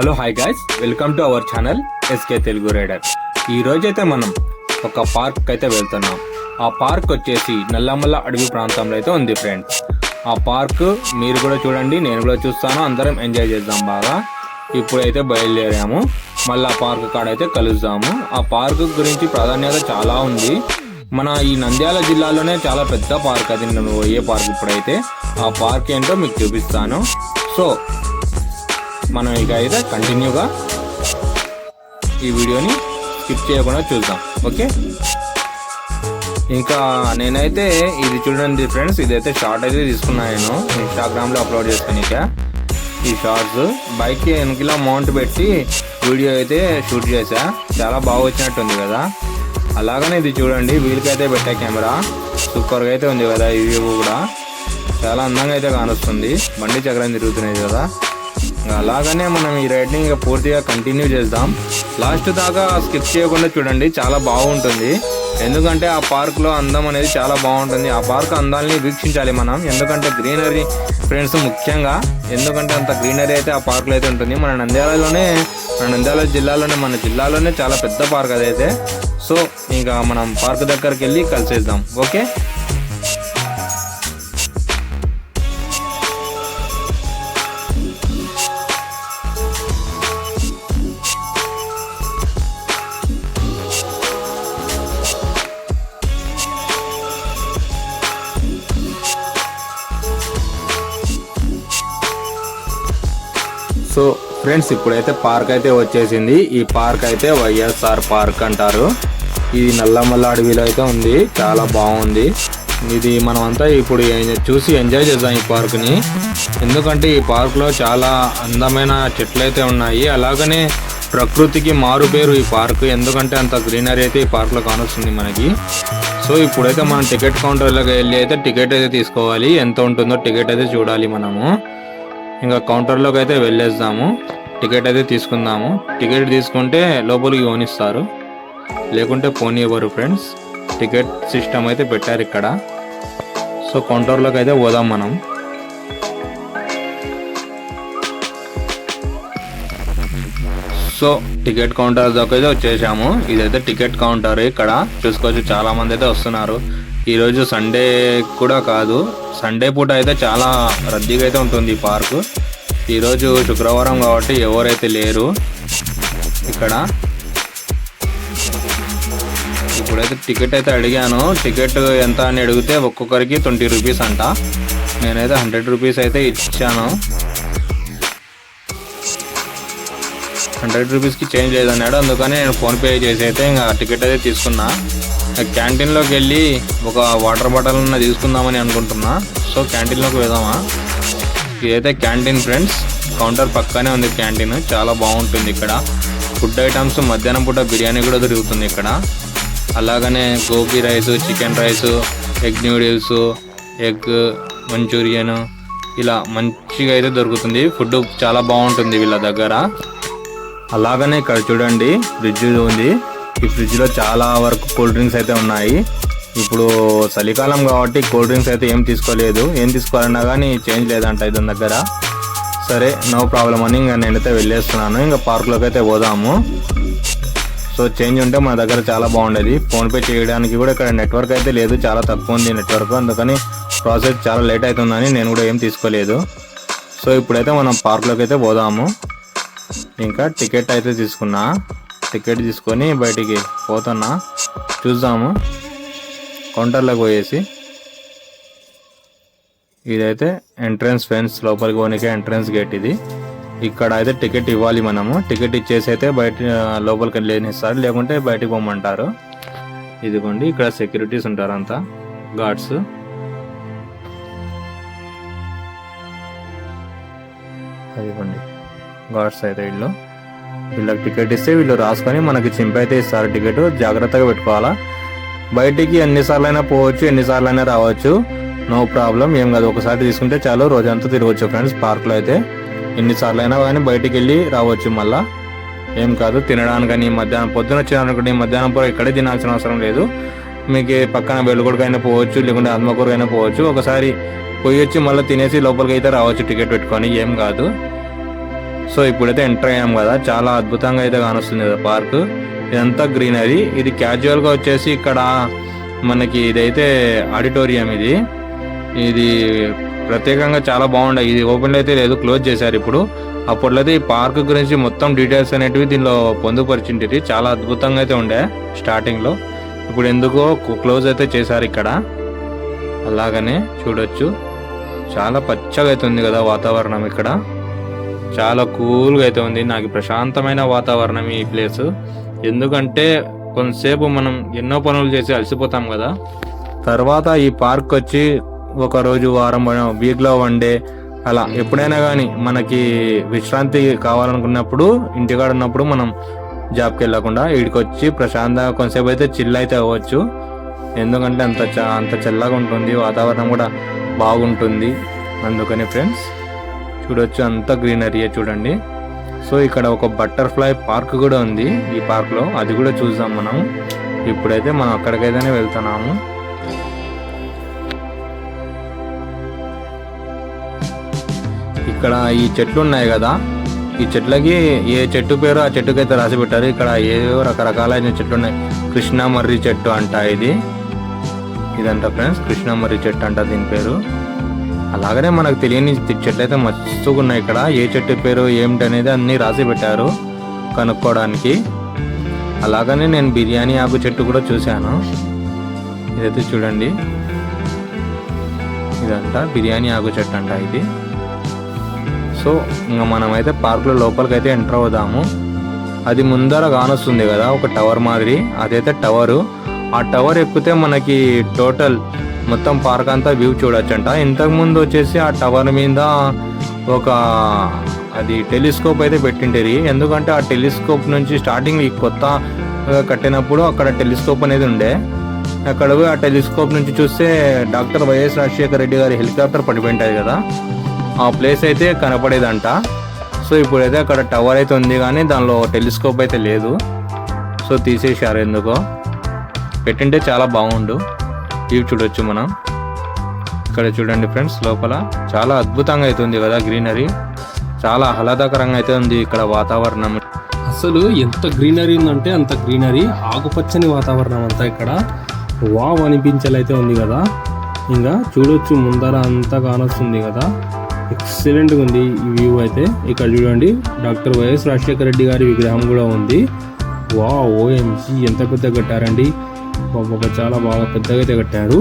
Hello hi guys welcome to our channel SK Telugu rider ఈ రోజైతే మనం ఒక పార్క్ అయితే వెళ్తున్నాం. ఆ పార్క్ వచ్చేసి నల్లమల్ల అడవి ప్రాంతంలో అయితే ఉంది ఫ్రెండ్స్ ఆ పార్క్ మీరు కూడా చూడండి నేను కూడా చూస్తాను అందరం ఎంజాయ్ చేద్దాం బాగా. ఇప్పుడైతే బయలుదేరాము. మళ్ళీ ఆ పార్క్ కాడైతే కలుద్దాము. ఆ పార్క్ గురించి ప్రాధాన్యత చాలా ఉంది. మన ఈ నంద్యాల జిల్లాలోనే చాలా పెద్ద పార్క్ అది నేను ఏ పార్క్ ఇప్పుడైతే. ఆ పార్క్ ఏంటో మీకు చూపిస్తాను. సో మనం ఇక అయితే కంటిన్యూగా ఈ వీడియోని స్కిప్ చేయకుండా చూద్దాం. ఓకే? ఇంకా నేనైతే ఇది చూడండి ఫ్రెండ్స్ ఇదైతే షార్ట్ అయితే తీసుకున్నాను నేను. ఇన్స్టాగ్రామ్లో అప్లోడ్ చేసుకునిక ఈ షార్ట్స్ బైక్ వెనకలా మౌంట్ పెట్టి వీడియో అయితే షూట్ చేశా. చాలా బాగా వచ్చినట్టుంది కదా. అలాగనే ఇది చూడండి వీళ్ళకైతే పెట్టా కెమెరా సూపర్గా అయితే ఉంది కదా ఈ వ్యూ కూడా. చాలా అందంగా అయితే కానొస్తుంది. బండి చక్రం తిరుగుతున్నాయి కదా. అలాగనే మనం ఈ రైడ్ని ఇంకా పూర్తిగా కంటిన్యూ చేద్దాం. లాస్ట్ దాకా స్కిప్ చేయకుండా చూడండి చాలా బాగుంటుంది. ఎందుకంటే ఆ పార్క్లో అందం అనేది చాలా బాగుంటుంది. ఆ పార్క్ అందాలని వీక్షించాలి మనం. ఎందుకంటే గ్రీనరీ ఫ్రెండ్స్ ముఖ్యంగా. ఎందుకంటే అంత గ్రీనరీ అయితే ఆ పార్క్లో అయితే ఉంటుంది. మన నంద్యాలలోనే మన నంద్యాల జిల్లాలోనే మన జిల్లాలోనే చాలా పెద్ద పార్క్ అదైతే. సో ఇంకా మనం పార్క్ దగ్గరికి వెళ్ళి కలిసేద్దాం. ఓకే? సో ఫ్రెండ్స్ ఇప్పుడైతే పార్క్ అయితే వచ్చేసింది. ఈ పార్క్ అయితే వైఎస్ఆర్ పార్క్ అంటారు. ఇది నల్లమల్ల అడవిలో అయితే ఉంది. చాలా బాగుంది. ఇది మనం అంతా ఇప్పుడు చూసి ఎంజాయ్ చేద్దాం ఈ పార్క్ని. ఎందుకంటే ఈ పార్క్లో చాలా అందమైన చెట్లు అయితే ఉన్నాయి. అలాగనే ప్రకృతికి మారు పేరు ఈ పార్క్. ఎందుకంటే అంత గ్రీనరీ అయితే ఈ పార్క్లో కానొస్తుంది మనకి. సో ఇప్పుడైతే మనం టికెట్ కౌంటర్లోకి వెళ్ళి అయితే టికెట్ అయితే తీసుకోవాలి. ఎంత ఉంటుందో టికెట్ అయితే చూడాలి మనము. ఇంకా కౌంటర్లోకి అయితే వెళ్ళేద్దాము. టికెట్ అయితే తీసుకుందాము. టికెట్ తీసుకుంటే లోపలికి ఓనిస్తారు లేకుంటే పోనివ్వరు ఫ్రెండ్స్ టికెట్ సిస్టమ్ అయితే పెట్టారు ఇక్కడ. సో కౌంటర్లోకి అయితే పోదాం మనం. సో టికెట్ కౌంటర్ దాకా అయితే వచ్చేసాము. ఇదైతే టికెట్ కౌంటర్ ఇక్కడ. చూసుకోవచ్చు చాలా మంది అయితే వస్తున్నారు. ఈరోజు సండే కూడా కాదు. సండే పూట అయితే చాలా రద్దీగా అయితే ఉంటుంది ఈ పార్కు. ఈరోజు శుక్రవారం కాబట్టి ఎవరైతే లేరు ఇక్కడ. ఇప్పుడైతే టికెట్ అయితే అడిగాను. టికెట్ ఎంత అని అడిగితే ఒక్కొక్కరికి ట్వంటీ రూపీస్ అంట. నేనైతే హండ్రెడ్ రూపీస్ అయితే ఇచ్చాను. హండ్రెడ్ రూపీస్కి చేంజ్ లేదన్నాడు. అందుకని నేను ఫోన్పే చేసి అయితే ఇంకా టికెట్ అయితే తీసుకున్నా. క్యాంటీన్లోకి వెళ్ళి ఒక వాటర్ బాటిల్ ఉన్న తీసుకుందామని అనుకుంటున్నా. సో క్యాంటీన్లోకి వెళ్దామా? ఇదైతే క్యాంటీన్ ఫ్రెండ్స్ కౌంటర్ పక్కనే ఉంది క్యాంటీన్ చాలా బాగుంటుంది ఇక్కడ. ఫుడ్ ఐటమ్స్ మధ్యాహ్నం పూట బిర్యానీ కూడా దొరుకుతుంది ఇక్కడ. అలాగనే gobi rice chicken rice egg noodles egg manchurian ఇలా మంచిగా అయితే దొరుకుతుంది. ఫుడ్ చాలా బాగుంటుంది వీళ్ళ దగ్గర. అలాగనే ఇక్కడ చూడండి ఫ్రిడ్జ్ ఉంది. ఈ ఫ్రిడ్జ్లో చాలా వరకు కూల్ డ్రింక్స్ అయితే ఉన్నాయి. ఇప్పుడు చలికాలం కాబట్టి కూల్ డ్రింక్స్ అయితే ఏం తీసుకోలేదు. ఏం తీసుకోవాలన్నా కానీ చేంజ్ లేదంట ఇతని దగ్గర. సరే నో ప్రాబ్లం అని ఇంకా నేనైతే వెళ్ళేస్తున్నాను. ఇంకా పార్క్లోకి అయితే పోదాము. సో చేంజ్ ఉంటే మన దగ్గర చాలా బాగుండేది. ఫోన్పే చేయడానికి కూడా ఇక్కడ నెట్వర్క్ అయితే లేదు. చాలా తక్కువ ఉంది నెట్వర్క్. అందుకని ప్రాసెస్ చాలా లేట్ అవుతుందని నేను కూడా ఏం తీసుకోలేదు. సో ఇప్పుడైతే మనం పార్క్లోకి అయితే పోదాము. ఇంకా టికెట్ అయితే తీసుకున్నా. టికెట్ తీసుకొని బయటికి పోతున్నా. చూద్దాము. కౌంటర్లోకి పోయేసి ఇదైతే ఎంట్రన్స్ ఫెన్స్ లోపలికి పోనీకే ఎంట్రన్స్ గేట్ ఇది. ఇక్కడ అయితే టికెట్ ఇవ్వాలి మనము. టికెట్ ఇచ్చేసి అయితే బయట లోపలికి వెళ్ళనిస్తారు లేకుంటే బయటికి పోమంటారు. ఇదిగోండి ఇక్కడ సెక్యూరిటీస్ ఉంటారు అంతా గార్డ్స్. అదిగోండి గార్డ్స్ అయితే వీళ్ళు వీళ్ళకి టికెట్ ఇస్తే వీళ్ళు రాసుకొని మనకి చింపైతే ఇస్తారు టికెట్. జాగ్రత్తగా పెట్టుకోవాలా? బయటికి ఎన్నిసార్లు అయినా పోవచ్చు ఎన్నిసార్లు అయినా రావచ్చు. నో ప్రాబ్లం ఏం కాదు. ఒకసారి తీసుకుంటే చాలు. రోజంతా తిరగవచ్చు ఫ్రెండ్స్ పార్క్లో అయితే. ఎన్నిసార్లు అయినా కానీ బయటికి వెళ్ళి రావచ్చు మళ్ళా. ఏం కాదు తినడానికని మధ్యాహ్నం పొద్దున వచ్చినానుకోండి మధ్యాహ్నం పూట ఇక్కడే తినాల్సిన అవసరం లేదు. మీకు పక్కన వెలుగుడికైనా పోవచ్చు లేకుంటే ఆత్మకూరకైనా పోవచ్చు. ఒకసారి పోయి వచ్చి మళ్ళీ తినేసి లోపలికి అయితే రావచ్చు టికెట్ పెట్టుకొని. ఏం కాదు. సో ఇప్పుడైతే ఎంటర్ అయ్యాం కదా. చాలా అద్భుతంగా అయితే కానొస్తుంది కదా పార్క్. ఇదంతా గ్రీనరీ. ఇది క్యాజువల్గా వచ్చేసి ఇక్కడ మనకి ఇదైతే ఆడిటోరియం ఇది. ఇది ప్రత్యేకంగా చాలా బాగుండే. ఇది ఓపెన్ అయితే లేదు క్లోజ్ చేశారు ఇప్పుడు. అప్పట్లో అయితే ఈ పార్క్ గురించి మొత్తం డీటెయిల్స్ అనేటివి దీనిలో పొందుపరిచింటిది చాలా అద్భుతంగా అయితే ఉండే స్టార్టింగ్లో ఇప్పుడు ఎందుకో క్లోజ్ అయితే చేశారు ఇక్కడ. అలాగనే చూడొచ్చు. చాలా పచ్చగా అయితే ఉంది కదా వాతావరణం ఇక్కడ. చాలా కూల్గా అయితే ఉంది. నాకు ప్రశాంతమైన వాతావరణం ఈ ప్లేస్. ఎందుకంటే కొంతసేపు మనం ఎన్నో పనులు చేసి అలసిపోతాం కదా. తర్వాత ఈ పార్క్ వచ్చి ఒక రోజు వారం వీక్లో వన్ డే అలా ఎప్పుడైనా కానీ మనకి విశ్రాంతి కావాలనుకున్నప్పుడు ఇంటికాడ ఉన్నప్పుడు మనం జాబ్కి వెళ్ళకుండా ఇక్కడికి వచ్చి ప్రశాంతంగా కొంతసేపు అయితే చిల్ అయితే అవ్వచ్చు. ఎందుకంటే అంత అంత చల్లగా ఉంటుంది. వాతావరణం కూడా బాగుంటుంది. అందుకని ఫ్రెండ్స్ చూడొచ్చు అంత గ్రీనరీ చూడండి. సో ఇక్కడ ఒక బటర్ఫ్లై పార్క్ కూడా ఉంది ఈ పార్క్లో అది కూడా చూద్దాం మనం. ఇప్పుడైతే మనం అక్కడికైతేనే వెళ్తున్నాము. ఇక్కడ ఈ చెట్లు ఉన్నాయి కదా. ఈ చెట్లకి ఏ చెట్టు పేరు ఆ చెట్టుకైతే రాసి పెట్టారు. ఇక్కడ ఏవో రకరకాలైన చెట్లు ఉన్నాయి. కృష్ణ మర్రి చెట్టు అంట ఇది. ఇదంట ఫ్రెండ్స్ కృష్ణ మర్రి చెట్టు అంట దీని పేరు. అలాగనే మనకు తెలియని చెట్లు అయితే మస్తుగా ఉన్నాయి ఇక్కడ. ఏ చెట్టు పేరు ఏమిటి అనేది అన్ని రాసి పెట్టారు కనుక్కోవడానికి అలాగనే నేను బిర్యానీ ఆకు చెట్టు కూడా చూశాను. ఇదైతే చూడండి. ఇదంట బిర్యానీ ఆకు చెట్టు అంట ఇది. సో ఇంకా మనమైతే పార్క్లో లోపలికి అయితే ఎంటర్ అవుదాము. అది ముందర కానొస్తుంది కదా ఒక టవర్ మాదిరి. అదైతే టవరు. ఆ టవర్ ఎక్కితే మనకి టోటల్ మొత్తం పార్క్ అంతా వ్యూ చూడొచ్చంట. ఇంతకు ముందు వచ్చేసి ఆ టవర్ మీద ఒక అది టెలిస్కోప్ అయితే పెట్టింటేరి ఎందుకంటే ఆ టెలిస్కోప్ నుంచి స్టార్టింగ్ ఈ కొత్త కట్టినప్పుడు అక్కడ టెలిస్కోప్ అనేది ఉండే. అక్కడ ఆ టెలిస్కోప్ నుంచి చూస్తే డాక్టర్ వైఎస్ రాజశేఖర రెడ్డి గారి హెలికాప్టర్ పడిపోయింటుంది కదా. ఆ ప్లేస్ అయితే కనపడేదంట. సో ఇప్పుడైతే అక్కడ టవర్ అయితే ఉంది కానీ దానిలో టెలిస్కోప్ అయితే లేదు. సో తీసేశారు ఎందుకో. పెట్టింటే చాలా బాగుండు. ఇవి చూడొచ్చు మనం. ఇక్కడ చూడండి ఫ్రెండ్స్ లోపల చాలా అద్భుతంగా అయితే ఉంది కదా గ్రీనరీ. చాలా ఆహ్లాదకరంగా అయితే ఉంది ఇక్కడ వాతావరణం. అసలు ఎంత గ్రీనరీ ఉందంటే అంత గ్రీనరీ. ఆకుపచ్చని వాతావరణం అంతా ఇక్కడ. వావ్ అనిపించేలైతే ఉంది కదా. ఇంకా చూడొచ్చు ముందర అంతా కానొస్తుంది కదా. ఎక్సలెంట్గా ఉంది ఈ వ్యూ అయితే. ఇక్కడ చూడండి డాక్టర్ వైఎస్ రాజశేఖర రెడ్డి గారి విగ్రహం కూడా ఉంది. వా ఓఎంజీ ఎంత పెద్ద కట్టారండి. బాబా చాలా బాగా పెద్దగా అయితే కట్టారు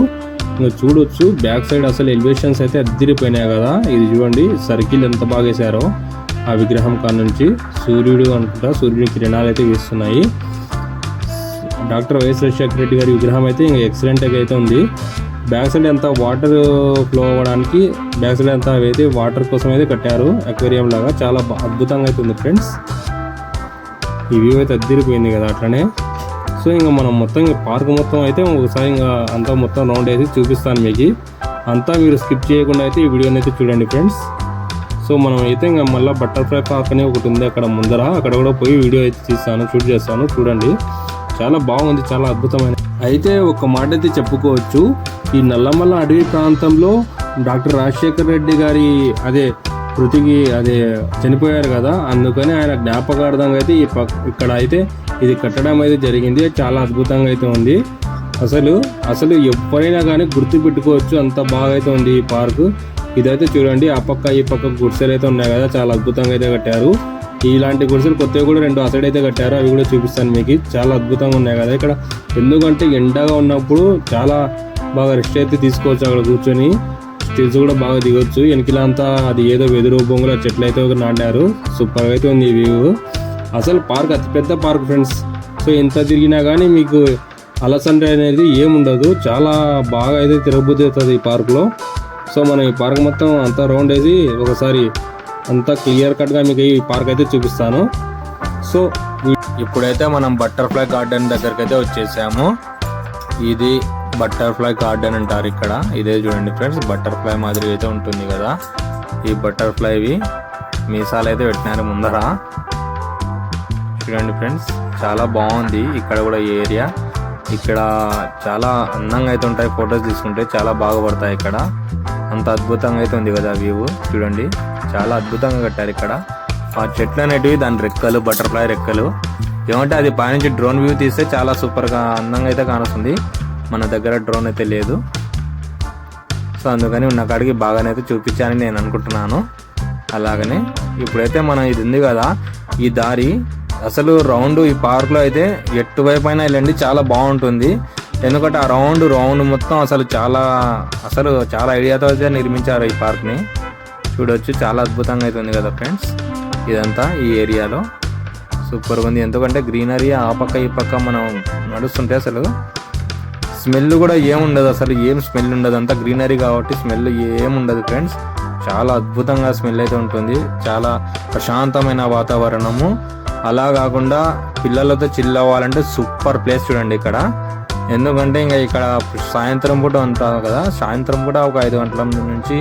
ఇంకా చూడొచ్చు బ్యాక్ సైడ్ అసలు ఎలివేషన్స్ అయితే అద్దరిపోయినాయి కదా. ఇది చూడండి సర్కిల్ ఎంత బాగా వేశారో. ఆ విగ్రహం కాడ నుంచి సూర్యుడు అనుకుంటా సూర్యుడి కిరణాలు అయితే వేస్తున్నాయి. డాక్టర్ వైఎస్ రాజశేఖర రెడ్డి గారి విగ్రహం అయితే ఇంకా ఎక్సలెంట్గా అయితే ఉంది. బ్యాక్ సైడ్ అంతా వాటర్ ఫ్లో అవ్వడానికి బ్యాక్ సైడ్ అంతా అయితే వాటర్ కోసం అయితే కట్టారు అక్వేరియం లాగా చాలా అద్భుతంగా అయితే ఉంది ఫ్రెండ్స్. ఈ వ్యూ అయితే అద్దరిపోయింది కదా అట్లనే. సో ఇంకా మనం మొత్తం ఇంకా పార్క్ మొత్తం అయితే ఒకసారి ఇంకా అంతా మొత్తం రౌండ్ అయితే చూపిస్తాను మీకు. అంతా మీరు స్కిప్ చేయకుండా అయితే ఈ వీడియోని అయితే చూడండి ఫ్రెండ్స్ సో మనం అయితే ఇంకా మళ్ళీ బటర్ఫ్లై పార్క్ అని ఒకటి ఉంది అక్కడ ముందర. అక్కడ కూడా పోయి వీడియో అయితే తీస్తాను షూట్ చేస్తాను చూడండి. చాలా బాగుంది చాలా అద్భుతమైన. అయితే ఒక మాట అయితే చెప్పుకోవచ్చు. ఈ నల్లమల్ల అడవి ప్రాంతంలో డాక్టర్ రాజశేఖర్ రెడ్డి గారి అదే కృతికి అదే చనిపోయారు కదా. అందుకని ఆయన జ్ఞాపకార్థంగా అయితే ఈ ఇక్కడ అయితే ఇది కట్టడం అయితే జరిగింది. చాలా అద్భుతంగా అయితే ఉంది. అసలు అసలు ఎవరైనా కానీ గుర్తు పెట్టుకోవచ్చు అంత బాగా అయితే ఉంది ఈ పార్క్. ఇదైతే చూడండి ఆ పక్క ఈ పక్క గుడిసెలు అయితే ఉన్నాయి కదా. చాలా అద్భుతంగా అయితే కట్టారు. ఇలాంటి గుడిసెలు కొత్తవి కూడా రెండు అసైడ్ అయితే కట్టారు. అవి కూడా చూపిస్తాను మీకు. చాలా అద్భుతంగా ఉన్నాయి కదా ఇక్కడ. ఎందుకంటే ఎండగా ఉన్నప్పుడు చాలా బాగా రెస్ట్ అయితే తీసుకోవచ్చు అక్కడ కూర్చొని. స్టిల్స్ కూడా బాగా దిగొచ్చు. వెనకిలంతా అది ఏదో వెదురు బొంగుల చెట్లు అయితే ఒక నాటారు. సూపర్గా అయితే ఉంది ఈ వ్యూ. అసలు పార్క్ అతిపెద్ద పార్క్ ఫ్రెండ్స్. సో ఎంత తిరిగినా కానీ మీకు అలసండ అనేది ఏముండదు. చాలా బాగా అయితే తిరగబుద్ధి అవుతుంది ఈ పార్క్లో. సో మనం ఈ పార్క్ మొత్తం అంతా రౌండ్ వేసి ఒకసారి అంతా క్లియర్ కట్గా మీకు ఈ పార్క్ అయితే చూపిస్తాను. సో ఇప్పుడైతే మనం బటర్ఫ్లై గార్డెన్ దగ్గరికి అయితే వచ్చేసాము. ఇది బటర్ఫ్లై గార్డెన్ అంటారు ఇక్కడ. ఇదే చూడండి ఫ్రెండ్స్ బటర్ఫ్లై మాదిరి అయితే ఉంటుంది కదా. ఈ బటర్ఫ్లైవి మీసాలు అయితే పెట్టినారు ముందర. చూడండి ఫ్రెండ్స్. చాలా బాగుంది. ఇక్కడ కూడా ఈ ఏరియా. ఇక్కడ చాలా అందంగా అయితే ఉంటాయి ఫొటోస్ తీసుకుంటే. చాలా బాగా పడతాయి ఇక్కడ. అంత అద్భుతంగా అయితే ఉంది కదా వ్యూ. చూడండి. చాలా అద్భుతంగా కట్టారు ఇక్కడ. ఆ చెట్లు అనేటివి దాని రెక్కలు బటర్ఫ్లై రెక్కలు. ఏమంటే అది పైనుంచి డ్రోన్ వ్యూ తీస్తే చాలా సూపర్గా అందంగా అయితే కానొస్తుంది. మన దగ్గర డ్రోన్ అయితే లేదు. సో అందుకని ఉన్న కాడికి అయితే చూపించాలని నేను అనుకుంటున్నాను. అలాగనే ఇప్పుడైతే మనం ఇది ఉంది కదా. ఈ దారి అసలు రౌండ్ ఈ పార్క్లో అయితే ఎటువైపు అయినా వెళ్ళండి చాలా బాగుంటుంది. ఎందుకంటే ఆ రౌండ్ రౌండ్ మొత్తం అసలు చాలా అసలు చాలా ఐడియాతో అయితే నిర్మించారు ఈ పార్క్ని చూడొచ్చు చాలా అద్భుతంగా అయితే కదా ఫ్రెండ్స్. ఇదంతా ఈ ఏరియాలో. సూపర్ ఉంది. ఎందుకంటే గ్రీనరీ ఆ పక్క ఈ పక్క మనం నడుస్తుంటే అసలు స్మెల్ కూడా ఏముండదు అసలు ఏం స్మెల్ ఉండదు. అంతా గ్రీనరీ కాబట్టి స్మెల్ ఏముండదు ఫ్రెండ్స్. చాలా అద్భుతంగా స్మెల్ అయితే ఉంటుంది. చాలా ప్రశాంతమైన వాతావరణము. అలా కాకుండా పిల్లలతో చిల్ అవ్వాలంటే సూపర్ ప్లేస్ చూడండి ఇక్కడ. ఎందుకంటే ఇంకా ఇక్కడ సాయంత్రం పూట ఉంటాం కదా సాయంత్రం పూట ఒక ఐదు గంటల నుంచి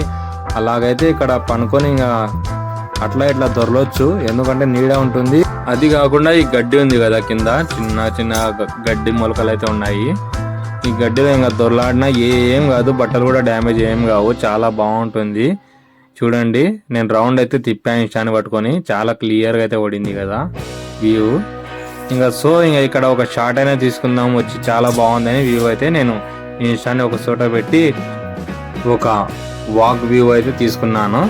అలాగైతే ఇక్కడ పనుకొని ఇంకా అట్లా ఇట్లా దొరలొచ్చు. ఎందుకంటే నీడ ఉంటుంది. అది కాకుండా ఈ గడ్డి ఉంది కదా కింద చిన్న చిన్న గడ్డి మొలకలు అయితే ఉన్నాయి. ఈ గడ్డిలో ఇంకా దొరలాడినా ఏం కాదు బట్టలు కూడా డ్యామేజ్ ఏం కావు చాలా బాగుంటుంది. చూడండి నేను రౌండ్ అయితే తిప్పాను ఇష్టాన్ని పట్టుకొని. చాలా క్లియర్గా అయితే పడింది కదా వ్యూ. ఇంకా సో ఇంకా ఇక్కడ ఒక షార్ట్ అయినా తీసుకుందాం. వచ్చి చాలా బాగుందని వ్యూ అయితే నేను ఈ ఒక చోట పెట్టి ఒక వాక్ వ్యూ అయితే తీసుకున్నాను.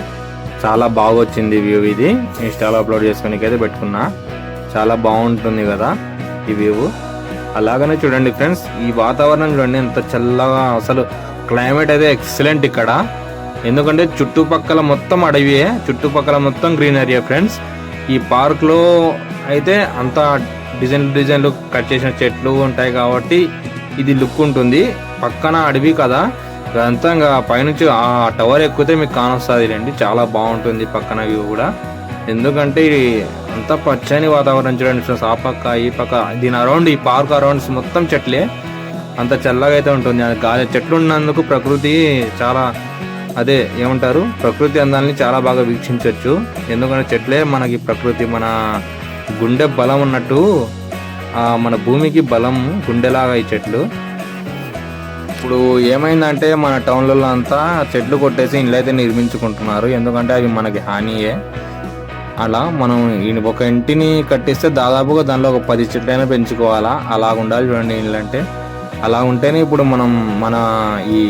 చాలా బాగా వచ్చింది వ్యూ ఇది. ఇన్స్టాలో అప్లోడ్ చేసుకోనికి అయితే పెట్టుకున్నా. చాలా బాగుంటుంది కదా ఈ వ్యూ. అలాగనే చూడండి ఫ్రెండ్స్ ఈ వాతావరణం చూడండి ఎంత చల్లగా అసలు క్లైమేట్ అయితే ఎక్సలెంట్ ఇక్కడ. ఎందుకంటే చుట్టుపక్కల మొత్తం అడవియే చుట్టుపక్కల మొత్తం గ్రీనరీయే ఫ్రెండ్స్ ఈ పార్క్లో అయితే అంత డిజైన్ డిజైన్లు కట్ చేసిన చెట్లు ఉంటాయి కాబట్టి ఇది లుక్ ఉంటుంది. పక్కన అడవి కదా ఇదంతా ఇంకా పైనుంచి ఆ టవర్ ఎక్కితే మీకు కానొస్తుంది రండి చాలా బాగుంటుంది పక్కన వ్యూ కూడా. ఎందుకంటే అంత అంతా పచ్చని వాతావరణం చూడండి ఫ్రెండ్స్ ఆ పక్క ఈ పక్క దీని అరౌండ్ ఈ పార్క్ అరౌండ్స్ మొత్తం చెట్లే. అంత చల్లగా అయితే ఉంటుంది. గాలి చెట్లు ఉన్నందుకు ప్రకృతి చాలా అదే ఏమంటారు? ప్రకృతి అందాన్ని చాలా బాగా వీక్షించవచ్చు ఎందుకంటే చెట్లే మనకి ప్రకృతి మన గుండె బలం ఉన్నట్టు మన భూమికి బలం గుండెలాగా ఈ చెట్లు. ఇప్పుడు ఏమైందంటే మన టౌన్లలో అంతా చెట్లు కొట్టేసి ఇళ్ళైతే నిర్మించుకుంటున్నారు. ఎందుకంటే అవి మనకి హానియే. అలా మనం ఈ ఒక ఇంటిని కట్టిస్తే దాదాపుగా దానిలో ఒక పది చెట్లైనా పెంచుకోవాలా? అలా ఉండాలి చూడండి ఇళ్ళంటే అంటే అలా ఉంటేనే ఇప్పుడు మనం మన ఈ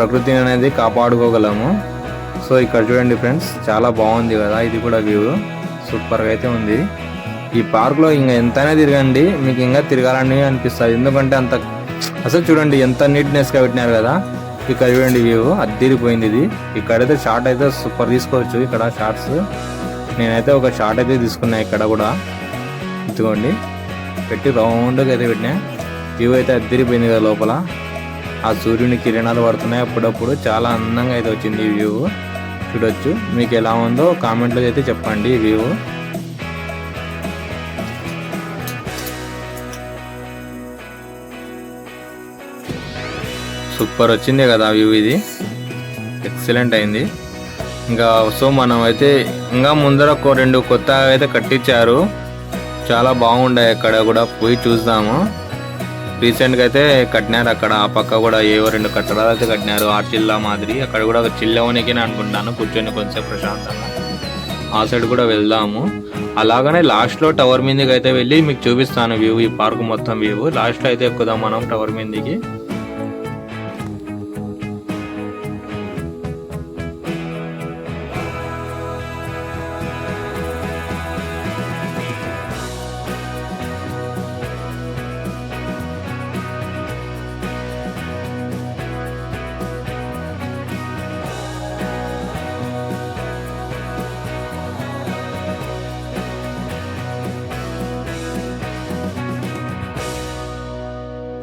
ప్రకృతిని అనేది కాపాడుకోగలము. సో ఇక్కడ చూడండి ఫ్రెండ్స్ చాలా బాగుంది కదా ఇది కూడా వ్యూ. సూపర్గా అయితే ఉంది. ఈ పార్క్లో ఇంకా ఎంతైనా తిరగండి. మీకు ఇంకా తిరగాలని అనిపిస్తుంది. ఎందుకంటే అంత అసలు చూడండి ఎంత నీట్నెస్గా పెట్టినారు కదా. ఇక్కడ చూడండి వ్యూ అద్దరిపోయింది ఇది. ఇక్కడైతే షార్ట్ అయితే సూపర్ తీసుకోవచ్చు. ఇక్కడ షార్ట్స్. నేనైతే ఒక షార్ట్ అయితే తీసుకున్నా ఇక్కడ కూడా. ఇదిగోండి. పెట్టి రౌండ్గా అయితే పెట్టినా. వ్యూ అయితే అద్దరిపోయింది కదా లోపల. ఆ సూర్యుని కిరణాలు పడుతున్నాయి. అప్పుడప్పుడు చాలా అందంగా అయితే వచ్చింది ఈ వ్యూ చూడొచ్చు. మీకు ఎలా ఉందో కామెంట్లో అయితే చెప్పండి ఈ వ్యూ సూపర్ వచ్చింది కదా వ్యూ ఇది. ఎక్సలెంట్ అయింది. ఇంకా సో మనం అయితే ఇంకా ముందర ఒక రెండు కొత్తగా అయితే కట్టించారు. చాలా బాగుండే. అక్కడ కూడా పోయి చూద్దాము. రీసెంట్గా అయితే కట్టినారు. అక్కడ ఆ పక్క కూడా ఏవో రెండు కట్టడాలు అయితే కట్టినారు. ఆ చిల్లా మాదిరి. అక్కడ కూడా ఒక చిల్లవనికి అనుకుంటాను. కూర్చొని కొంచెం ప్రశాంతంగా. ఆ సైడ్ కూడా వెళ్దాము. అలాగనే లాస్ట్లో టవర్ మీదకి అయితే వెళ్ళి మీకు చూపిస్తాను వ్యూ ఈ పార్క్ మొత్తం వ్యూ లాస్ట్లో అయితే ఎక్కుదాం మనం టవర్ మీదకి.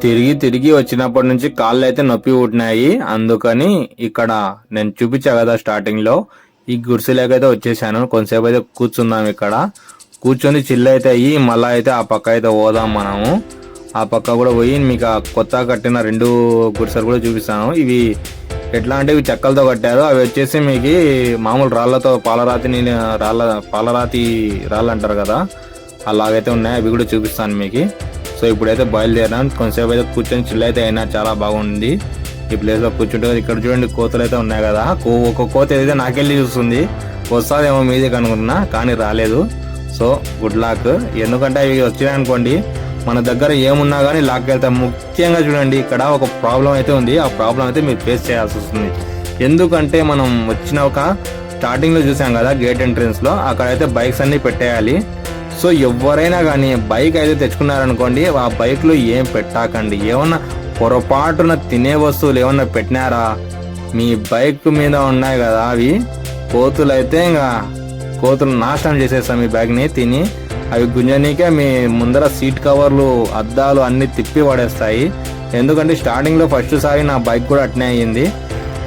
తిరిగి తిరిగి వచ్చినప్పటి నుంచి కాళ్ళు అయితే నొప్పి పుట్టినాయి. అందుకని ఇక్కడ నేను చూపించా కదా స్టార్టింగ్లో. ఈ గుడిసెలోకైతే వచ్చేసాను. కొంతసేపు అయితే కూర్చుందాం ఇక్కడ. కూర్చొని చిల్ అయితే అయ్యి మళ్ళా అయితే ఆ పక్క అయితే పోదాం మనము. ఆ పక్క కూడా పోయి మీకు ఆ కొత్త కట్టిన రెండు గుడిసెలు కూడా చూపిస్తాను. ఇవి ఎట్లా అంటే ఇవి చెక్కలతో కట్టారు. అవి వచ్చేసి మీకు మామూలు రాళ్ళతో పాలరాతిని రాళ్ళ పాలరాతి రాళ్ళు అంటారు కదా. అలాగైతే ఉన్నాయి. అవి కూడా చూపిస్తాను మీకు. సో ఇప్పుడైతే బయలుదేరాం. కొంతసేపు అయితే కూర్చొని చిల్ అయితే అయినా చాలా బాగుంది. ఈ ప్లేస్లో కూర్చుంటే ఇక్కడ చూడండి కోతలు అయితే ఉన్నాయి కదా. కో ఒక కోత అయితే నాకెళ్ళి చూస్తుంది. వస్తుందేమో మీదే కనుకున్నా కానీ రాలేదు. సో గుడ్ లాక్ ఎందుకంటే అవి వచ్చినాయనుకోండి మన దగ్గర ఏమున్నా కానీ లాక్ వెళ్తాం ముఖ్యంగా చూడండి ఇక్కడ ఒక ప్రాబ్లం అయితే ఉంది. ఆ ప్రాబ్లం అయితే మీరు ఫేస్ చేయాల్సి వస్తుంది. ఎందుకంటే మనం వచ్చిన ఒక స్టార్టింగ్లో చూసాం కదా గేట్ ఎంట్రన్స్లో అక్కడైతే బైక్స్ అన్నీ పెట్టేయాలి. సో ఎవరైనా కానీ బైక్ అయితే తెచ్చుకున్నారనుకోండి ఆ బైక్లో ఏం పెట్టాకండి. ఏమన్నా పొరపాటున తినే వస్తువులు ఏమన్నా పెట్టినారా? మీ బైక్ మీద ఉన్నాయి కదా అవి. కోతులు అయితే ఇంకా కోతులు నాశనం చేసేస్తాం మీ బ్యాగ్ని తిని అవి గుంజనీకే మీ ముందర సీట్ కవర్లు అద్దాలు అన్నీ తిప్పి పడేస్తాయి. ఎందుకంటే స్టార్టింగ్లో ఫస్ట్ సారి నా బైక్ కూడా అట్నే అయ్యింది.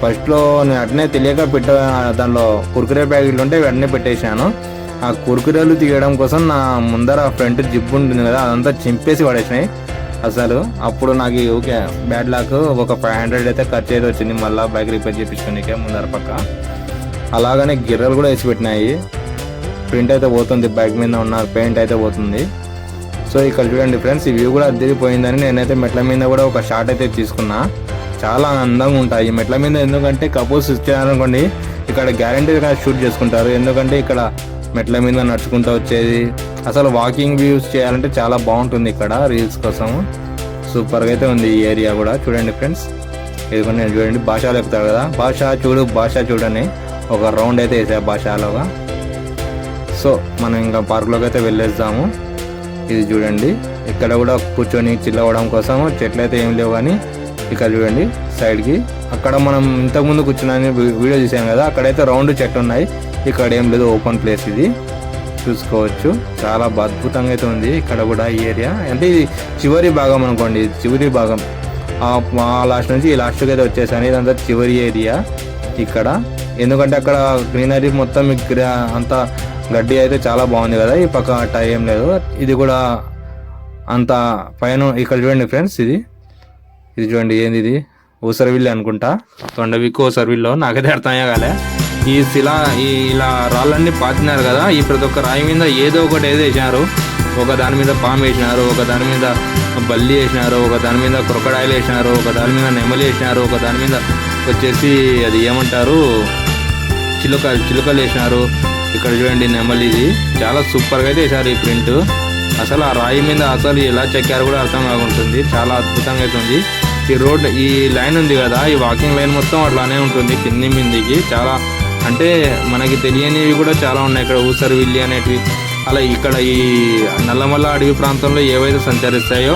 ఫస్ట్లో నేను అట్నే తెలియక పెట్ట దానిలో కుర్కురే ప్యాకెట్లు ఉంటే వెంటనే పెట్టేశాను. ఆ కురుకురేలు తీయడం కోసం నా ముందర ఫ్రంట్ జిప్ ఉంటుంది కదా అదంతా చింపేసి పడేసినాయి. అసలు అప్పుడు నాకు ఓకే బ్యాడ్ లాక్ ఒక ఫైవ్ హండ్రెడ్ అయితే ఖర్చు అయితే వచ్చింది మళ్ళీ బైక్ రిపేర్ చేయించుకునే ముందర పక్క. అలాగనే గిర్రలు కూడా వేసి పెట్టినాయి. ప్రింట్ అయితే పోతుంది బైక్ మీద ఉన్న పెయింట్ అయితే పోతుంది. సో ఇక్కడ చూడండి ఫ్రెండ్స్ ఈ వ్యూ కూడా అద్దరిపోయిందని నేనైతే మెట్ల మీద కూడా ఒక షాట్ అయితే తీసుకున్నా. చాలా అందంగా ఉంటాయి ఈ మెట్ల మీద ఎందుకంటే కపుల్స్ ఇచ్చారనుకోండి ఇక్కడ గ్యారంటీగా షూట్ చేసుకుంటారు. ఎందుకంటే ఇక్కడ మెట్ల మీద నడుచుకుంటూ వచ్చేది. అసలు వాకింగ్ వ్యూస్ చేయాలంటే చాలా బాగుంటుంది ఇక్కడ రీల్స్ కోసం. సూపర్గా అయితే ఉంది ఈ ఏరియా కూడా. చూడండి ఫ్రెండ్స్. ఇది కూడా నేను చూడండి. భాషలు ఎక్కుతారు కదా. భాష చూడు భాష చూడని ఒక రౌండ్ అయితే వేసా భాషలోగా. సో మనం ఇంకా పార్క్లోకి అయితే వెళ్ళేద్దాము. ఇది చూడండి. ఇక్కడ కూడా కూర్చొని చిల్లవడం కోసం చెట్లు అయితే ఏం లేవు కానీ ఇక్కడ చూడండి సైడ్కి. అక్కడ మనం ఇంతకుముందు కూర్చున్నాని వీడియో చూసాం కదా అక్కడైతే రౌండ్ చెట్లు ఉన్నాయి. ఇక్కడ ఏం లేదు ఓపెన్ ప్లేస్ ఇది. చూసుకోవచ్చు. చాలా అద్భుతంగా అయితే ఉంది ఇక్కడ కూడా ఈ ఏరియా అంటే ఇది చివరి భాగం అనుకోండి చివరి భాగం. ఆ- లాస్ట్ నుంచి ఈ లాస్ట్కి అయితే వచ్చేసాను. ఇదంతా చివరి ఏరియా ఇక్కడ. ఎందుకంటే అక్కడ గ్రీనరీ మొత్తం ఈ అంతా గడ్డి అయితే చాలా బాగుంది కదా. ఈ పక్క అట్ట ఏం లేదు. ఇది కూడా అంత పైన ఇక్కడ చూడండి ఫ్రెండ్స్ ఇది. ఇది చూడండి ఏంది ఇది? ఊసరవిల్లి అనుకుంటా. తొండవిక్కు ఊసరవిల్లో నాకైతే అర్థమయ్యే కాలే. ఈ శిలా ఈ ఇలా రాళ్ళన్నీ పాతినారు కదా ఈ ప్రతి ఒక్క రాయి మీద ఏదో ఒకటి ఏదో వేసినారు. ఒక దాని మీద పాము వేసినారు ఒక దాని మీద బల్లి వేసినారు ఒక దాని మీద క్రొకడాయిలు వేసినారు ఒక దాని మీద నెమలి వేసినారు ఒక దాని మీద వచ్చేసి అది ఏమంటారు? చిలుక చిలుకలు వేసినారు. ఇక్కడ చూడండి నెమలి ఇది. చాలా సూపర్గా అయితే వేశారు ఈ ప్రింట్. అసలు ఆ రాయి మీద అసలు ఎలా చెక్కారు కూడా అర్థం కాకుంటుంది. చాలా అద్భుతంగా అయితే ఉంది ఈ రోడ్ ఈ లైన్ ఉంది కదా ఈ వాకింగ్ లైన్ మొత్తం అట్లానే ఉంటుంది కింది మిందికి. చాలా అంటే మనకి తెలియనివి కూడా చాలా ఉన్నాయి. ఇక్కడ ఊసరు విల్లి అనేటివి. అలా ఇక్కడ ఈ నల్లమల్ల అడవి ప్రాంతంలో ఏవైతే సంచరిస్తాయో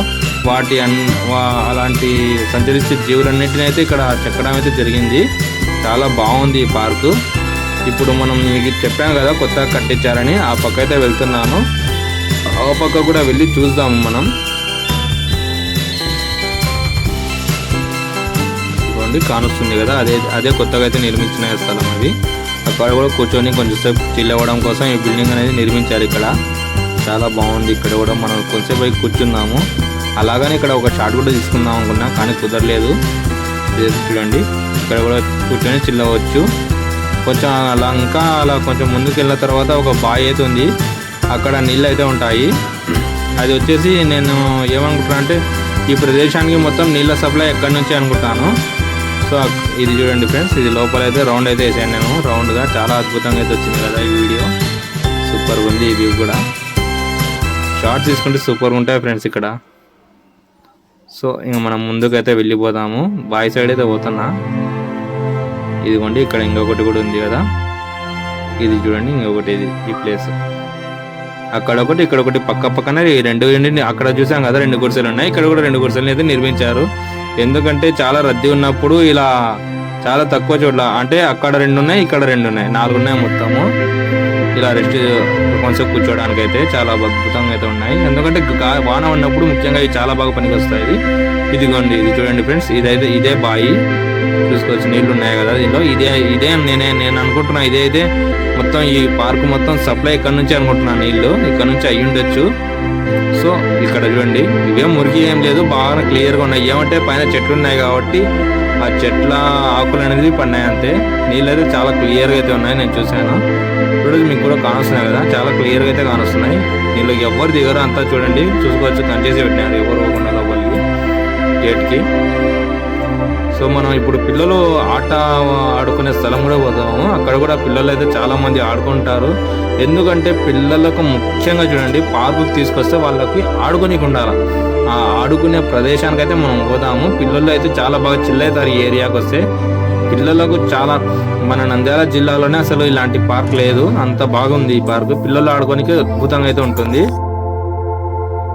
వాటి అన్ అలాంటి సంచరించే జీవులన్నిటిని అయితే ఇక్కడ చెక్కడం అయితే జరిగింది. చాలా బాగుంది ఈ పార్కు. ఇప్పుడు మనం మీకు చెప్పాం కదా కొత్తగా కట్టించారని. ఆ పక్క అయితే వెళ్తున్నాను. ఆ పక్క కూడా వెళ్ళి చూద్దాము మనం. ఇదిగోండి కానొస్తుంది కదా. అదే అదే కొత్తగా అయితే నిర్మించిన స్థలం అది. అక్కడ కూడా కూర్చొని కొంచెంసేపు చిల్ అవ్వడం కోసం ఈ బిల్డింగ్ అనేది నిర్మించారు ఇక్కడ. చాలా బాగుంది. ఇక్కడ కూడా మనం కొంచెంసేపు పోయి కూర్చున్నాము. అలాగని ఇక్కడ ఒక షాట్ కూడా తీసుకుందాం అనుకున్నా కానీ కుదరలేదు. చూడండి. ఇక్కడ కూడా కూర్చొని చిల్ అవ్వచ్చు. కొంచెం అలా ఇంకా అలా కొంచెం ముందుకు వెళ్ళిన తర్వాత ఒక బావి అయితే ఉంది. అక్కడ నీళ్ళు అయితే ఉంటాయి. అది వచ్చేసి నేను ఏమనుకుంటున్నా అంటే ఈ ప్రదేశానికి మొత్తం నీళ్ళ సప్లై ఎక్కడి నుంచి అనుకుంటాను సో ఇది చూడండి ఫ్రెండ్స్ ఇది లోపల అయితే రౌండ్ అయితే వేసాను నేను. రౌండ్గా చాలా అద్భుతంగా అయితే వచ్చింది కదా ఈ వీడియో. సూపర్ ఉంది ఈ వ్యూ కూడా. షార్ట్స్ తీసుకుంటే సూపర్గా ఉంటాయి ఫ్రెండ్స్ ఇక్కడ. సో ఇంక మనం ముందుకైతే వెళ్ళిపోతాము బాయ్ సైడ్ అయితే పోతున్నా. ఇదిగోండి ఇక్కడ ఇంకొకటి కూడా ఉంది కదా. ఇది చూడండి ఇంకొకటి ఇది ఈ ప్లేస్ అక్కడ ఒకటి ఇక్కడ ఒకటి పక్క పక్కన రెండు రెండు అక్కడ చూసాం కదా రెండు గుడిసెలు ఉన్నాయి. ఇక్కడ కూడా రెండు గుడిసెలు అయితే నిర్మించారు. ఎందుకంటే చాలా రద్దీ ఉన్నప్పుడు ఇలా చాలా తక్కువ చోట్ల అంటే అక్కడ రెండు ఉన్నాయి ఇక్కడ రెండు ఉన్నాయి నాలుగు ఉన్నాయి మొత్తము. ఇలా రెస్ట్ కొంచెం కూర్చోడానికి అయితే చాలా అద్భుతంగా అయితే ఉన్నాయి. ఎందుకంటే వాన ఉన్నప్పుడు ముఖ్యంగా ఇవి చాలా బాగా పనికొస్తాయి. ఇదిగోండి ఇది చూడండి ఫ్రెండ్స్ ఇదైతే ఇదే బాయి. చూసుకోవచ్చు నీళ్ళు ఉన్నాయి కదా దీనిలో ఇదే ఇదే నేనే నేను అనుకుంటున్నా ఇదే అయితే మొత్తం ఈ పార్క్ మొత్తం సప్లై ఇక్కడ నుంచి అనుకుంటున్నాను నీళ్ళు ఇక్కడ నుంచి అయ్యి ఉండొచ్చు. సో ఇక్కడ చూడండి. ఇవేం మురికి ఏం లేదు. బాగా క్లియర్గా ఉన్నాయి. ఏమంటే పైన చెట్లు ఉన్నాయి కాబట్టి ఆ చెట్ల ఆకులు అనేది పడినాయి అంతే. నీళ్ళు అయితే చాలా క్లియర్గా అయితే ఉన్నాయి నేను చూశాను. ఇప్పుడు మీకు కూడా కానొస్తున్నాయి కదా. చాలా క్లియర్గా అయితే కానొస్తున్నాయి. నీళ్ళు ఎవరు దిగరు అంతా చూడండి. చూసుకోవచ్చు. కనిచేసి పెట్టినారు. ఎవరు పోకుండా లోపలికి గేట్కి సో మనం ఇప్పుడు పిల్లలు ఆట ఆడుకునే స్థలం కూడా పోతాము అక్కడ కూడా పిల్లలు అయితే చాలా మంది ఆడుకుంటారు. ఎందుకంటే పిల్లలకు ముఖ్యంగా చూడండి పార్కుకి తీసుకొస్తే వాళ్ళకి ఆడుకోనికి ఉండాలి ఆ ఆడుకునే ప్రదేశానికి అయితే మనం పోతాము పిల్లలు అయితే చాలా బాగా చిల్లవుతారు ఈ ఏరియాకి వస్తే పిల్లలకు చాలా మన నంద్యాల జిల్లాలోనే అసలు ఇలాంటి పార్క్ లేదు. అంత బాగుంది ఈ పార్క్. పిల్లలు ఆడుకోనికి అద్భుతంగా అయితే ఉంటుంది.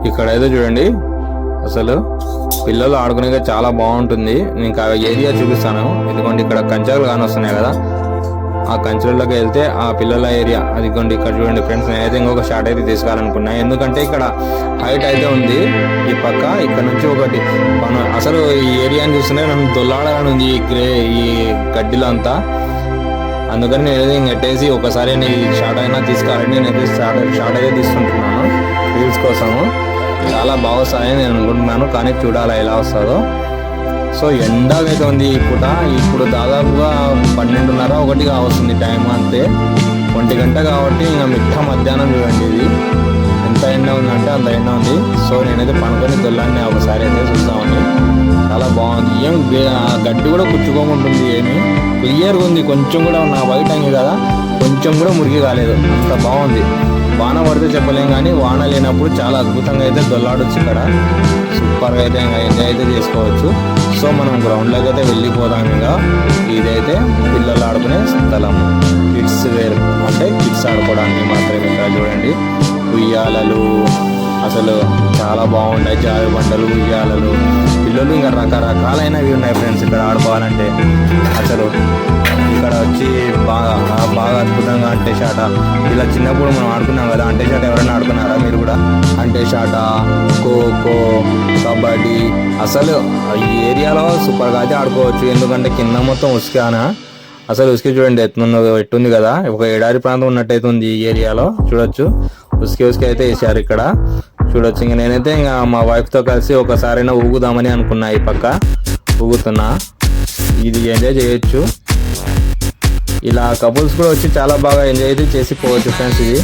ఇక్కడ అయితే చూడండి అసలు పిల్లలు ఆడుకునే చాలా బాగుంటుంది. ఇంకా ఏరియా చూపిస్తాను. ఎందుకంటే ఇక్కడ కంచెలు కానొస్తున్నాయి కదా. ఆ కంచెలలోకి వెళ్తే ఆ పిల్లల ఏరియా. అదిగోండి ఇక్కడ చూడండి ఫ్రెండ్స్ నేనైతే ఇంకొక షార్ట్ అయితే తీసుకోవాలనుకున్నా ఎందుకంటే ఇక్కడ హైట్ అయితే ఉంది. ఈ పక్క ఇక్కడ నుంచి ఒకటి. మనం అసలు ఈ ఏరియాని చూస్తుంటే నన్ను దొల్లాడాలని ఉంది ఈ గ్రే ఈ గడ్డిలో అంతా. అందుకని నేను ఇంక ఎట్టేసి ఒకసారి నేను షార్ట్ అయినా తీసుకోవాలని నేనైతే షార్ట్ షార్ట్ అయితే తీసుకుంటున్నాను. రీల్స్ కోసము. చాలా బాగా వస్తాయని నేను అనుకుంటున్నాను. కానీ చూడాలి ఎలా వస్తుందో. సో ఎండగైతే ఉంది ఈ పూట. ఇప్పుడు దాదాపుగా పన్నెండున్నర ఒకటిగా వస్తుంది టైం అంతే. ఒంటి గంట కాబట్టి ఇంకా మిట్ట మధ్యాహ్నం చూడండి ఇది. ఎంత ఎండ ఉందంటే అంత ఎండ ఉంది. సో నేనైతే పనుకొని దొల్లాన్ని ఒకసారి అయితే చూస్తామని చాలా బాగుంది. ఏం ఆ గడ్డి కూడా కుచ్చుకోకుంటుంది ఏమి. క్లియర్గా ఉంది. కొంచెం కూడా నా వైట్ అంగి కదా. కొంచెం కూడా మురికి కాలేదు. అంత బాగుంది. వాన పడితే చెప్పలేం కానీ వాన లేనప్పుడు చాలా అద్భుతంగా అయితే దొల్లాడొచ్చు ఇక్కడ. సూపర్గా అయితే ఇంకా ఎంజాయ్ అయితే చేసుకోవచ్చు. సో మనం గ్రౌండ్లోకి అయితే వెళ్ళిపోదాం ఇంకా. ఇదైతే పిల్లలు ఆడుకునే స్థలం. కిడ్స్ వేర్ అంటే కిడ్స్ ఆడుకోవడానికి మాత్రమే ఇక్కడ చూడండి. ఉయ్యాలలు అసలు చాలా బాగుంటాయి. జారి బండలు ఉయ్యాలలు. పిల్లలు ఇంకా రకరకాలైనవి ఉన్నాయి ఫ్రెండ్స్ ఇక్కడ ఆడుకోవాలంటే. అసలు ఇక్కడ వచ్చి బాగా బాగా అద్భుతంగా అంటే షాట. ఇలా చిన్నప్పుడు మనం ఆడుకున్నాం కదా అంటే షాట ఎవరైనా ఆడుకున్నారా మీరు కూడా? అంటే షాట ఖోఖో కబడ్డీ. అసలు ఈ ఏరియాలో సూపర్గా అయితే ఆడుకోవచ్చు. ఎందుకంటే కింద మొత్తం ఉసుకానా అసలు ఉసుకి చూడండి ఎట్లుందో ఎట్టుంది కదా. ఒక ఎడారి ప్రాంతం ఉన్నట్టయితే ఉంది ఈ ఏరియాలో. చూడొచ్చు. ఉసుకి ఉసుకి అయితే వేసారు ఇక్కడ. చూడొచ్చు. ఇంకా నేనైతే ఇంకా మా వైఫ్తో కలిసి ఒకసారైనా ఊగుదామని అనుకున్నా ఈ పక్క. ఊగుతున్నా. ఇది ఎంజాయ్ చేయొచ్చు. ఇలా కపుల్స్ కూడా వచ్చి చాలా బాగా ఎంజాయ్ అయితే చేసి పోవచ్చు ఫ్రెండ్స్ ఇది.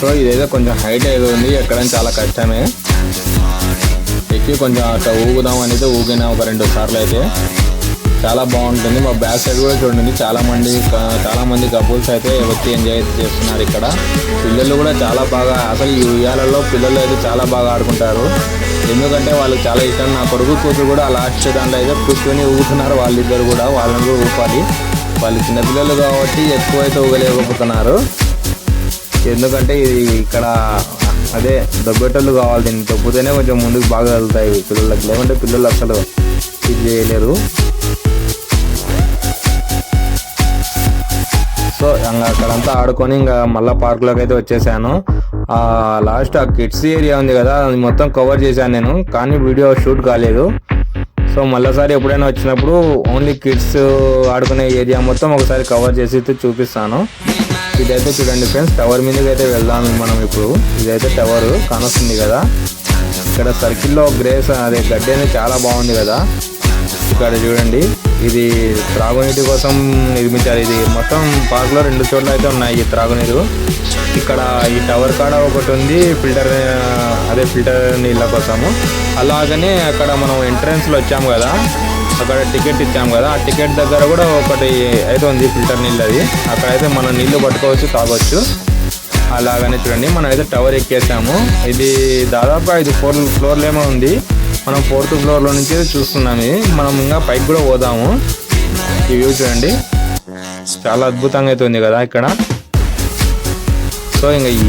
సో ఇదైతే కొంచెం హైట్ అయితే ఉంది ఎక్కడం చాలా కష్టమే. ఎక్కి కొంచెం అట్లా ఊగుదాం అనేది ఊగినా ఒక రెండు సార్లు అయితే. చాలా బాగుంటుంది. మా బ్యాక్ సైడ్ కూడా చూడండి చాలా మంది చాలా మంది కపుల్స్ అయితే వచ్చి ఎంజాయ్ చేస్తున్నారు ఇక్కడ. పిల్లలు కూడా చాలా బాగా అసలు ఈ ఉయ్యాలలో పిల్లలు అయితే చాలా బాగా ఆడుకుంటారు. ఎందుకంటే వాళ్ళకి చాలా ఇష్టం. నా కొడుకు కూతురు కూడా లాస్ట్ దాంట్లో అయితే కూర్చొని ఊగుతున్నారు వాళ్ళిద్దరు కూడా. వాళ్ళని కూడా ఊపాలి. వాళ్ళు చిన్నపిల్లలు కాబట్టి ఎక్కువైతే ఊగలేకపోతున్నారు. ఎందుకంటే ఇది ఇక్కడ అదే దొబ్బేటోళ్ళు కావాలి. దీన్ని దొబ్బితేనే కొంచెం ముందుకు బాగా వెళ్తాయి పిల్లలకి. లేకుంటే పిల్లలు అసలు ఇది చేయలేరు. సో ఇంకా అక్కడంతా ఆడుకొని ఇంకా మళ్ళీ పార్క్లోకి అయితే వచ్చేసాను. ఆ లాస్ట్ ఆ కిడ్స్ ఏరియా ఉంది కదా అది మొత్తం కవర్ చేశాను నేను కానీ వీడియో షూట్ కాలేదు. సో మళ్ళీసారి ఎప్పుడైనా వచ్చినప్పుడు ఓన్లీ కిడ్స్ ఆడుకునే ఏరియా మొత్తం ఒకసారి కవర్ చేసి అయితే చూపిస్తాను. ఇదైతే చూడండి ఫ్రెండ్స్ టవర్ మీదకి అయితే వెళ్దాం మనం ఇప్పుడు. ఇదైతే టవర్ కానొస్తుంది కదా. ఇక్కడ సర్కిల్లో గ్రేస్ అదే గడ్డి అనేది చాలా బాగుంది కదా. ఇక్కడ చూడండి. ఇది త్రాగునీటి కోసం నిర్మించారు. ఇది మొత్తం పార్క్లో రెండు చోట్ల అయితే ఉన్నాయి ఈ త్రాగునీరు. ఇక్కడ ఈ టవర్ కాడ ఒకటి ఉంది ఫిల్టర్ అదే ఫిల్టర్ నీళ్ళ కోసము. అలాగనే అక్కడ మనం ఎంట్రన్స్లో వచ్చాము కదా. అక్కడ టికెట్ ఇచ్చాము కదా. ఆ టికెట్ దగ్గర కూడా ఒకటి అయితే ఉంది ఫిల్టర్ నీళ్ళు అది. అక్కడైతే మనం నీళ్ళు పట్టుకోవచ్చు తాగొచ్చు. అలాగనే చూడండి మనం అయితే టవర్ ఎక్కేసాము. ఇది దాదాపు ఐదు ఫోర్ ఫ్లోర్లు ఏమో ఉంది. మనం ఫోర్త్ ఫ్లోర్లో నుంచి చూస్తున్నాం ఇది. మనం ఇంకా పైకి కూడా పోదాము. ఈ వ్యూ చూడండి. చాలా అద్భుతంగా అయితే ఉంది కదా ఇక్కడ. సో ఇంకా ఈ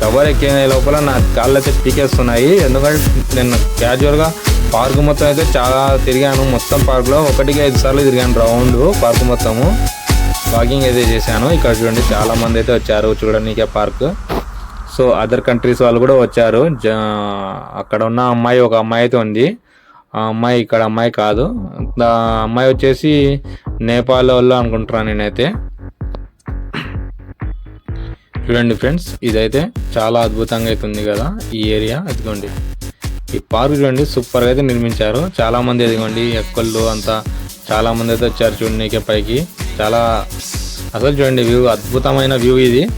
టవర్ ఎక్కే లోపల నా కాళ్ళు అయితే పీకేస్తున్నాయి. ఎందుకంటే నేను క్యాజువల్గా పార్క్ మొత్తం అయితే చాలా తిరిగాను. మొత్తం పార్క్లో ఒకటికి ఐదు సార్లు తిరిగాను రౌండ్ పార్క్ మొత్తము. వాకింగ్ అయితే చేశాను. ఇక్కడ చూడండి చాలా మంది అయితే వచ్చారు చూడడానికి పార్క్. సో అదర్ కంట్రీస్ వాళ్ళు కూడా వచ్చారు. జ- అక్కడ ఉన్న అమ్మాయి ఒక అమ్మాయి అయితే ఉంది. ఆ అమ్మాయి ఇక్కడ అమ్మాయి కాదు. ఆ అమ్మాయి వచ్చేసి నేపాల్ వాళ్ళు అనుకుంటున్నాను నేనైతే. చూడండి ఫ్రెండ్స్ ఇదైతే చాలా అద్భుతంగా అయితే ఉంది కదా ఈ ఏరియా. అదిగోండి ఈ పార్క్ చూడండి సూపర్గా అయితే నిర్మించారు. చాలా మంది ఎక్కళ్ళు అంతా చాలా మంది అయితే వచ్చారు చూడనీకే పైకి. చాలా అసలు చూడండి వ్యూ అద్భుతమైన వ్యూ ఇది.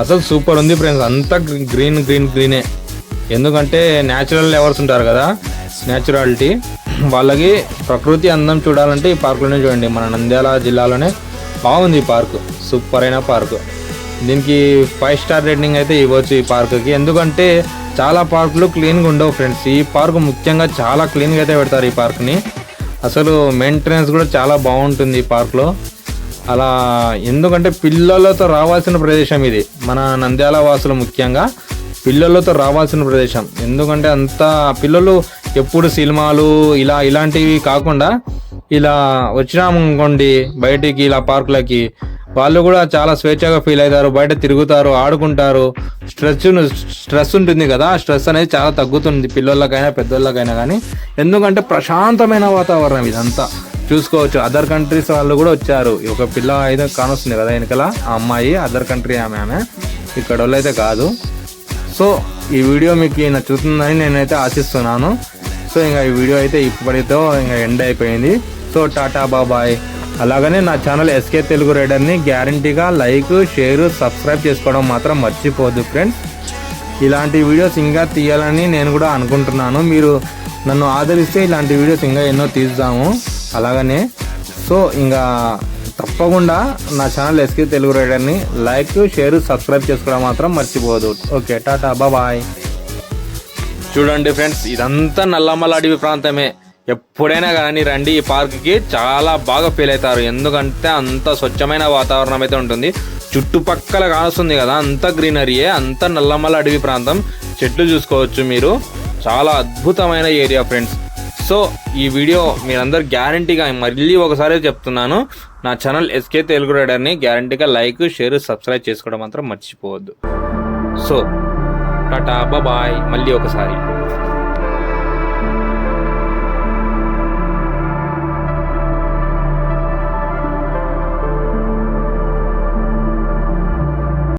అసలు సూపర్ ఉంది ఫ్రెండ్స్ అంతా గ్రీన్ గ్రీన్ గ్రీనే. ఎందుకంటే న్యాచురల్ లెవర్స్ ఉంటారు కదా న్యాచురాలిటీ వాళ్ళకి ప్రకృతి అందం చూడాలంటే ఈ పార్కులోనే చూడండి. మన నంద్యాల జిల్లాలోనే బాగుంది ఈ పార్కు సూపర్ అయిన పార్కు దీనికి ఫైవ్ స్టార్ రేటింగ్ అయితే ఇవ్వచ్చు ఈ పార్కుకి ఎందుకంటే చాలా పార్కులు క్లీన్గా ఉండవు ఫ్రెండ్స్ ఈ పార్క్ ముఖ్యంగా చాలా క్లీన్గా అయితే పెడతారు ఈ పార్క్ని అసలు మెయింటెనెన్స్ కూడా చాలా బాగుంటుంది ఈ పార్క్లో అలా ఎందుకంటే పిల్లలతో రావాల్సిన ప్రదేశం ఇది. మన నంద్యాల వాసులు ముఖ్యంగా పిల్లలతో రావాల్సిన ప్రదేశం. ఎందుకంటే అంత పిల్లలు ఎప్పుడు సినిమాలు ఇలా ఇలాంటివి కాకుండా ఇలా వచ్చినామనుకోండి బయటికి ఇలా పార్కులకి వాళ్ళు కూడా చాలా స్వేచ్ఛగా ఫీల్ అవుతారు బయట తిరుగుతారు ఆడుకుంటారు. స్ట్రెస్ స్ట్రెస్ ఉంటుంది కదా స్ట్రెస్ అనేది చాలా తగ్గుతుంది పిల్లలకైనా పెద్దోళ్ళకైనా కానీ. ఎందుకంటే ప్రశాంతమైన వాతావరణం ఇదంతా. చూసుకోవచ్చు. అదర్ కంట్రీస్ వాళ్ళు కూడా వచ్చారు. ఒక పిల్ల అయితే కానొస్తుంది కదా వెనకల. ఆ అమ్మాయి అదర్ కంట్రీ ఆమె ఆమె. ఇక్కడ వాళ్ళు అయితే కాదు. సో ఈ వీడియో మీకు నచ్చుతుందని నేనైతే ఆశిస్తున్నాను. సో ఇంకా ఈ వీడియో అయితే ఇప్పటితో ఇంకా ఎండ్ అయిపోయింది. సో టాటా బాబాయ్ అలాగనే నా ఛానల్ ఎస్కే తెలుగు రైడర్ని గ్యారంటీగా లైక్ షేర్ సబ్స్క్రైబ్ చేసుకోవడం మాత్రం మర్చిపోద్దు ఫ్రెండ్స్. ఇలాంటి వీడియోస్ ఇంకా తీయాలని నేను కూడా అనుకుంటున్నాను. మీరు నన్ను ఆదరిస్తే ఇలాంటి వీడియోస్ ఇంకా ఎన్నో తీద్దాము అలాగనే. సో ఇంకా తప్పకుండా నా ఛానల్ ఎస్కే తెలుగు రైడర్ని లైక్ షేర్ సబ్స్క్రైబ్ చేసుకోవడం మాత్రం మర్చిపోదు. Okay tata bye. చూడండి ఫ్రెండ్స్ ఇదంతా నల్లమ్మల అడవి ప్రాంతమే. ఎప్పుడైనా కానీ రండి ఈ పార్క్కి చాలా బాగా ఫీల్ అవుతారు. ఎందుకంటే అంత స్వచ్ఛమైన వాతావరణం అయితే ఉంటుంది. చుట్టుపక్కల కానొస్తుంది కదా అంత గ్రీనరీయే అంత నల్లమ్మల అడవి ప్రాంతం. చెట్లు చూసుకోవచ్చు మీరు. చాలా అద్భుతమైన ఏరియా ఫ్రెండ్స్ సో ఈ వీడియో మీరందరూ గ్యారంటీగా మళ్ళీ ఒకసారి చెప్తున్నాను. నా ఛానల్ ఎస్కే తెలుగు రైడర్ని గ్యారంటీగా లైక్ షేర్ సబ్స్క్రైబ్ చేసుకోవడం మాత్రం మర్చిపోవద్దు. సో టాటా బాయ్ మళ్ళీ ఒకసారి.